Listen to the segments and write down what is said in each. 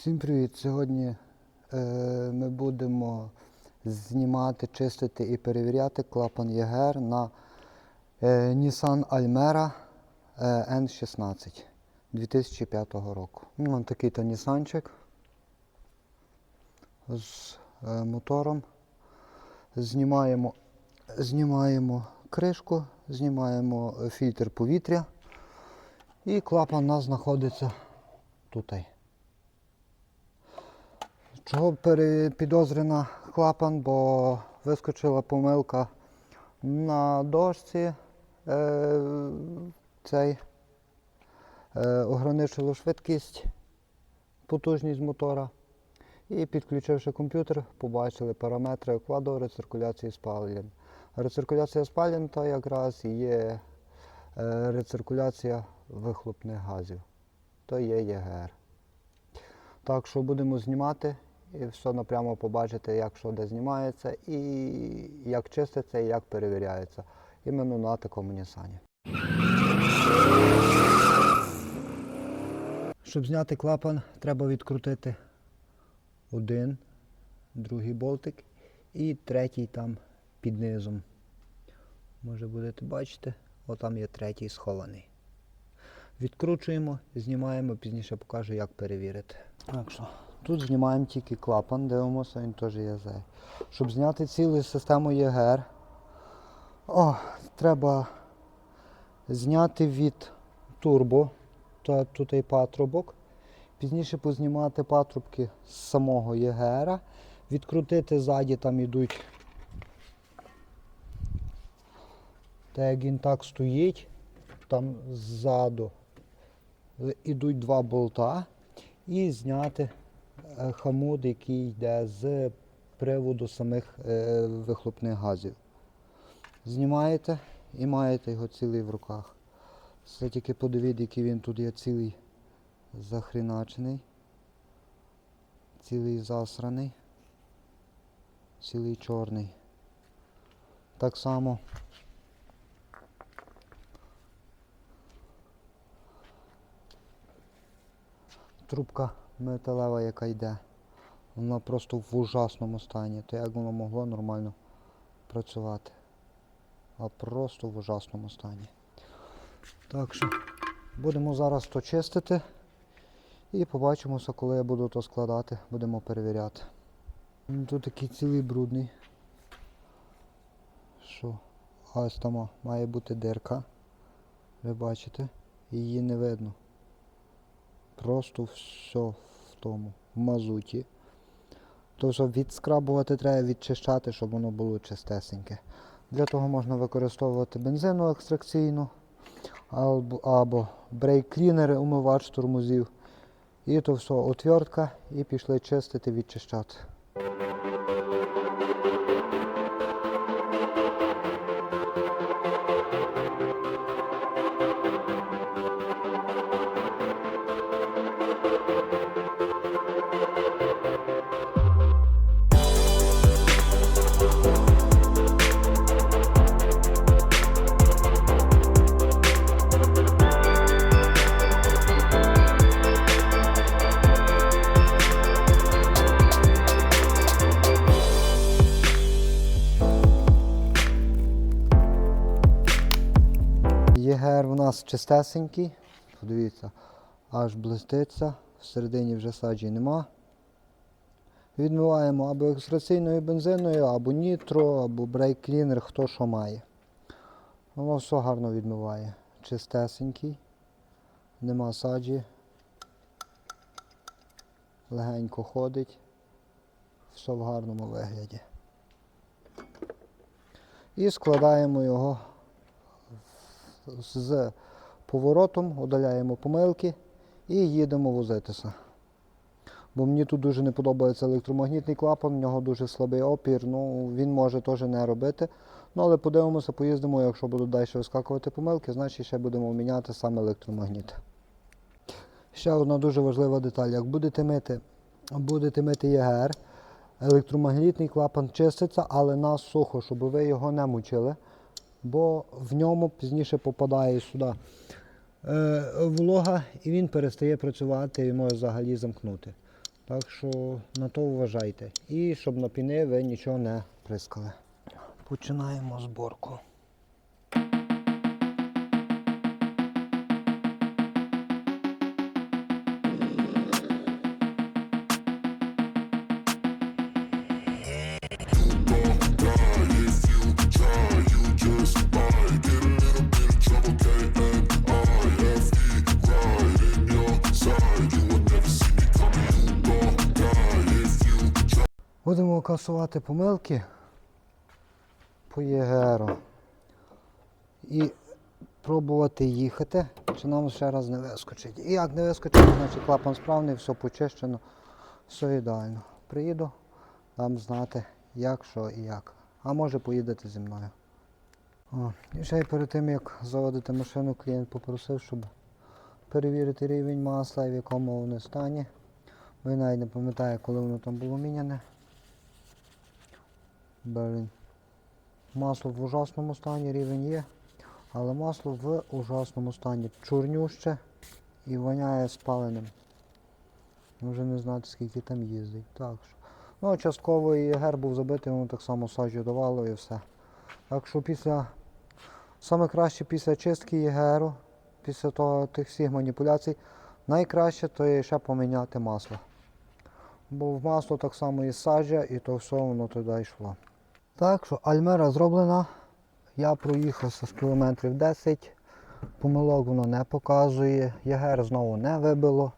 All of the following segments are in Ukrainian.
Всім привіт! Сьогодні е, ми будемо знімати, чистити і перевіряти клапан ЄГР на е, Nissan Almera е, N16 2005 року. Ну, ось такий то Нісанчик з е, мотором. Знімаємо, знімаємо кришку, знімаємо фільтр повітря і клапан у нас знаходиться тут. Чого підозрена клапан, бо вискочила помилка на дошці. Е, цей е, ограничило швидкість, потужність мотора. І підключивши комп'ютер, побачили параметри кваду рециркуляції спалень. Рециркуляція спалень то якраз є е, рециркуляція вихлопних газів. То є ЄГР. Так що будемо знімати і все напрямо побачите, як що де знімається, і як чиститься, і як перевіряється. Іменно на такому Нісані. Щоб зняти клапан, треба відкрутити один, другий болтик і третій там під низом. Може будете бачити, отам є третій схований. Відкручуємо, знімаємо, пізніше покажу, як перевірити. Так що, тут знімаємо тільки клапан, дивимося, він теж є зей. Щоб зняти цілу систему ЄГР, о, треба зняти від турбо, та тут і патрубок. Пізніше познімати патрубки з самого ЄГР, відкрутити ззаді, там йдуть. Так як він так стоїть, там ззаду йдуть два болта і зняти е, хамут, який йде з приводу самих е, вихлопних газів. Знімаєте і маєте його цілий в руках. Це тільки подивіть, який він тут є цілий захріначений, цілий засраний, цілий чорний. Так само трубка металева, яка йде, вона просто в ужасному стані. То як воно могло нормально працювати? А просто в ужасному стані. Так що будемо зараз то чистити і побачимося, коли я буду то складати, будемо перевіряти. Тут такий цілий брудний. Що? Ось там має бути дирка. Ви бачите? Її не видно. Просто все тому, в мазуті. То, щоб відскрабувати, треба відчищати, щоб воно було чистесеньке. Для того можна використовувати бензину екстракційну або, або брейк-клінери, умивач тормозів. І то все, отвертка, і пішли чистити, відчищати. ЄГР у нас чистесенький. Подивіться, аж блиститься, всередині вже саджі нема. Відмиваємо або екстраційною бензиною, або нітро, або брейк-клінер, хто що має. Воно все гарно відмиває. Чистесенький, нема саджі. Легенько ходить. Все в гарному вигляді. І складаємо його з поворотом, удаляємо помилки і їдемо возитися. Бо мені тут дуже не подобається електромагнітний клапан, в нього дуже слабий опір, ну він може теж не робити. Ну але подивимося, поїздимо, якщо будуть далі вискакувати помилки, значить ще будемо міняти саме електромагніт. Ще одна дуже важлива деталь. Як будете мити, будете мити ЄГР, електромагнітний клапан чиститься, але на сухо, щоб ви його не мучили бо в ньому пізніше попадає сюди е, влога і він перестає працювати і може взагалі замкнути. Так що на то вважайте. І щоб на піни ви нічого не прискали. Починаємо зборку. Будемо касувати помилки по ЄГРу і пробувати їхати, чи нам ще раз не вискочить. І як не вискочить, значить клапан справний, все почищено, все ідеально. Приїду, дам знати, як, що і як. А може поїдете зі мною. О, і ще й перед тим, як заводити машину, клієнт попросив, щоб перевірити рівень масла і в якому воно стані. Ви навіть не пам'ятаю, коли воно там було міняне. Блін. Масло в ужасному стані, рівень є, але масло в ужасному стані. Чорнюще і воняє спаленим. Вже не знати, скільки там їздить. Так що. Ну, частково і ГЕР був забитий, воно так само саджу давало і все. Так що після саме краще після чистки ЄГРу, після того, тих всіх маніпуляцій, найкраще то є ще поміняти масло. Бо в масло так само і саджа, і то все воно туди йшло. Так що Альмера зроблена. Я проїхався з кілометрів 10. Помилок воно не показує. ЄГР знову не вибило.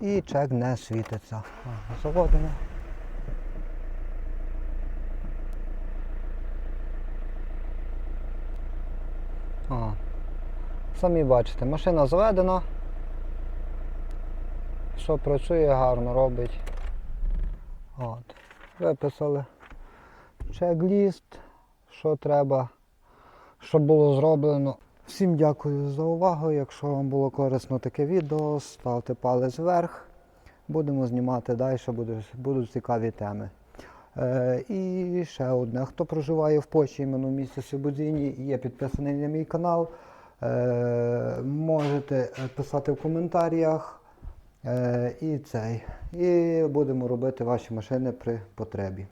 І чек не світиться. Заводимо. Ага. Самі бачите, машина заведена. Все працює гарно, робить. От. Виписали чек-ліст, що треба, що було зроблено. Всім дякую за увагу. Якщо вам було корисно таке відео, ставте палець вверх. Будемо знімати далі, будуть, цікаві теми. Е, і ще одне. Хто проживає в Польщі, іменно в місті Свободзіні, і є підписаний на мій канал, е, можете е, писати в коментарях. І цей. І будемо робити ваші машини при потребі.